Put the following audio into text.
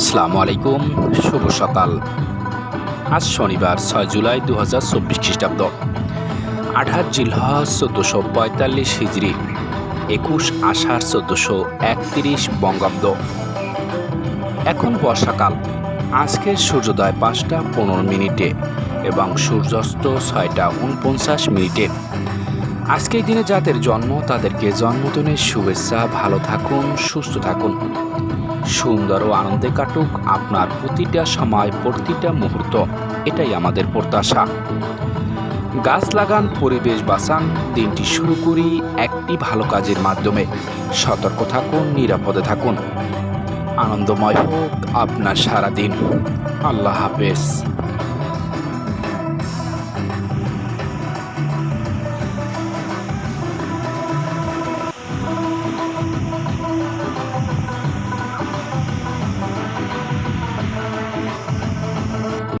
আসসালামু আলাইকুম, শুভ সকাল। আজ শনিবার, ছয় জুলাই দু হাজার চব্বিশ খ্রিস্টাব্দ। আঠাশ জিলহজ চোদ্দোশো পঁয়তাল্লিশ হিজড়ি একুশ আষাঢ় চোদ্দোশো একত্রিশ বঙ্গাব্দ। এখন বর্ষাকাল। আজকের সূর্যোদয় পাঁচটা পনেরো মিনিটে এবং সূর্যাস্ত ছয়টা উনপঞ্চাশ মিনিটে। আজকের দিনে যাদের জন্ম, তাদেরকে জন্মদিনের শুভেচ্ছা, ভালো থাকুন, সুস্থ থাকুন। সুন্দর ও আনন্দে কাটুক আপনার প্রতিটা সময়, প্রতিটা মুহূর্ত। এটাই আমাদের প্রত্যাশা। গাছ লাগান, পরিবেশ বাঁচান, দিনটি শুরু করি একটি ভালো কাজের মাধ্যমে। সতর্ক থাকুন, নিরাপদে থাকুন। আনন্দময় হোক আপনার সারাদিন। আল্লাহ হাফেজ।